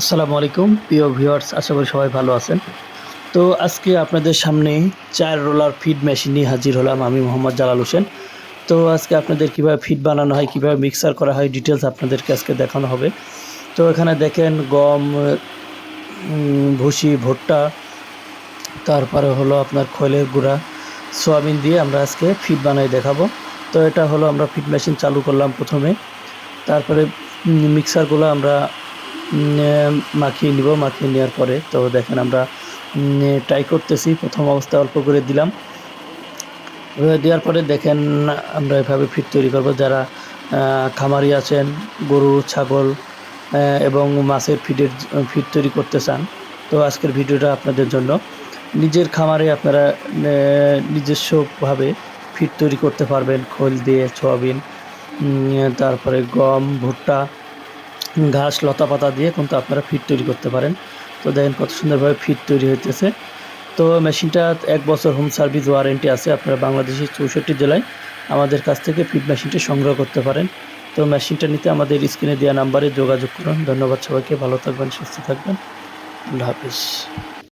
আসসালামু আলাইকুম, প্রিয় ভিউয়ার্স, আশা করি সবাই ভালো আছেন। তো আজকে আপনাদের সামনে চার রোলার ফিড মেশিন নিয়ে হাজির হলাম আমি মোহাম্মদ জালাল হোসেন। তো আজকে আপনাদের কীভাবে ফিড বানানো হয়, কীভাবে মিক্সার করা হয় ডিটেলস আপনাদেরকে আজকে দেখানো হবে। তো এখানে দেখেন গম ভুসি, ভুট্টা, তারপরে হলো আপনার খৈলের গুঁড়া, সোয়াবিন দিয়ে আমরা আজকে ফিড বানাই দেখাবো। তো এটা হলো আমরা ফিড মেশিন চালু করলাম প্রথমে। তারপরে মিক্সারগুলো আমরা মাখিয়ে নিব, মাখিয়ে নেওয়ার পরে। তো দেখেন আমরা ট্রাই করতেছি। প্রথম অবস্থায় অল্প করে দিলাম। দেওয়ার পরে দেখেন আমরা এভাবে ফিট তৈরি করব। যারা খামারি আছেন, গরু, ছাগল এবং মাছের ফিডের ফিড তৈরি করতে চান, তো আজকের ভিডিওটা আপনাদের জন্য। নিজের খামারে আপনারা নিজস্বভাবে ফিড তৈরি করতে পারবেন। খোল দিয়ে, সোয়াবিন তারপরে গম, ভুট্টা ঘাস, লতা পাতা দিয়ে কিন্তু আপনারা ফিট তৈরি করতে পারেন। তো দেখেন কত সুন্দরভাবে ফিট তৈরি হইতেছে। তো মেশিনটা এক বছর হোম সার্ভিস ওয়ারেন্টি আছে, আপনারা বাংলাদেশের চৌষট্টি জেলায় আমাদের কাছ থেকে ফিট মেশিনটি সংগ্রহ করতে পারেন। তো মেশিনটা নিতে আমাদের স্ক্রিনে দেওয়া নাম্বারে যোগাযোগ করুন। ধন্যবাদ সবাইকে, ভালো থাকবেন, সুস্থ থাকবেন। আল্লাহ হাফিজ।